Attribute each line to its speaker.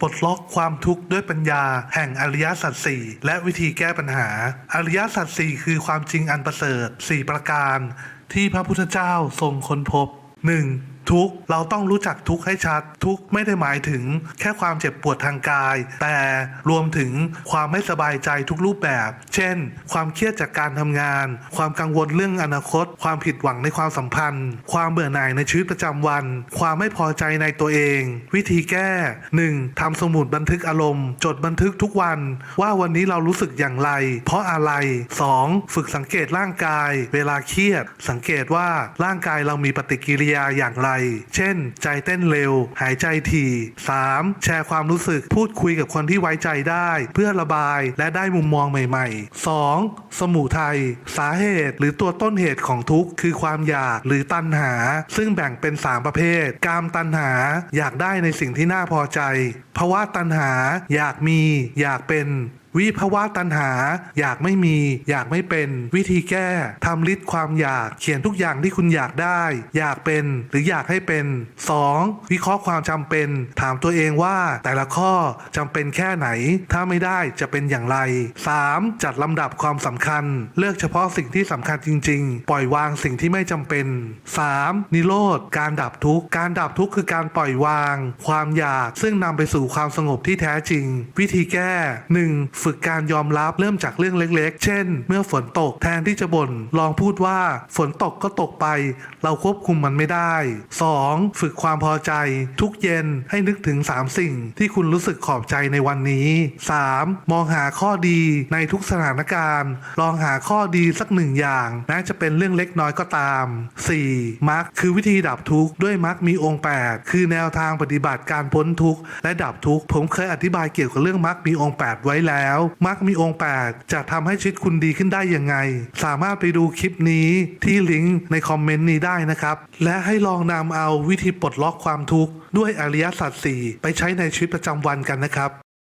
Speaker 1: ปลดล็อกความทุกข์ด้วยปัญญา แห่งอริยสัจสี่และวิธีแก้ปัญหา อริยสัจสี่คือความจริงอันประเสริฐสี่ประการ ที่พระพุทธเจ้าทรงค้นพบ 1. ทุกเราต้องรู้จักทุกให้ชัด ทุกไม่ได้หมายถึงแค่ความเจ็บปวดทางกาย แต่รวมถึงความไม่สบายใจทุกรูปแบบ เช่น ความเครียดจากการทำงาน ความกังวลเรื่องอนาคต ความผิดหวังในความสัมพันธ์ ความเบื่อหน่ายในชีวิตประจำวัน ความไม่พอใจในตัวเอง วิธีแก้ 1. ทำสมุดบันทึกอารมณ์ จดบันทึกทุกวัน ว่าวันนี้เรารู้สึกอย่างไร เพราะอะไร 2. ฝึกสังเกตร่างกาย เวลาเครียด สังเกตว่าร่างกายเรามีปฏิกิริยาอย่างไรเช่น ใจเต้นเร็ว หายใจถี่ 3. แชร์ความรู้สึกพูดคุยกับคนที่ไว้ใจได้ เพื่อระบายและได้มุมมองใหม่ ๆ 2. สมุทัยสาเหตุหรือตัวต้นเหตุของทุกข์คือความอยากหรือตัณหา ซึ่งแบ่งเป็น 3 ประเภท กามตัณหาอยากได้ในสิ่งที่น่าพอใจภาวะตัณหาอยากมี อยากเป็น วิภาวะตัณหา อยากไม่มี อยากไม่เป็นวิธีแก้ทำลิ์ความอยากเขียนทุกอย่างที่คุณอยากได้ อยากเป็นหรืออยากให้เป็น 2. วิเคราะห์ความจำเป็น ถามตัวเองว่าแต่ละข้อจำเป็นแค่ไหน ถ้าไม่ได้จะเป็นอย่างไร 3. จัดลำดับความสำคัญ เลือกเฉพาะสิ่งที่สำคัญจริง ๆ ปล่อยวางสิ่งที่ไม่จำเป็น 3. นิโรธการดับทุกข์การดับทุกข์คือการปล่อยวาง ความอยากซึ่งนำไปสู่ความสงบที่แท้จริง วิธีแก้ 1. ฝึึกการยอมรับเริ่มจากเรื่องเล็กๆ เช่น เมื่อฝนตกแทนที่จะบ่นลองพูดว่าฝนตกก็ตกไป เราควบคุมมันไม่ได้ 2. ฝึกความพอใจ ทุกเย็นให้นึกถึง 3 สิ่งที่คุณรู้สึกขอบใจในวันนี้ 3. มองหาข้อดีในทุกสถานการณ์ ลองหาข้อดีสักหนึ่งอย่างแม้จะเป็นเรื่องเล็กน้อยก็ตาม 4. มักคือวิธีดับทุกข์ด้วยมักมีองค์ 8 คือแนวทางปฏิบัติการพ้นทุกข์และดับทุกข์ผมเคยอธิบายเกี่ยวกับเรื่องมักมีองค์ 8 ไว้แล้วมักมีองค์ 8 จะทำให้ชีวิตคุณดีขึ้นได้ยังไง สามารถไปดูคลิปนี้ที่ลิงก์ในคอมเมนต์นี้ได้นะครับ และให้ลองนำเอาวิธีปลดล็อกความทุกข์ด้วยอริยสัจสี่ไปใช้ในชีวิตประจำวันกันนะครับ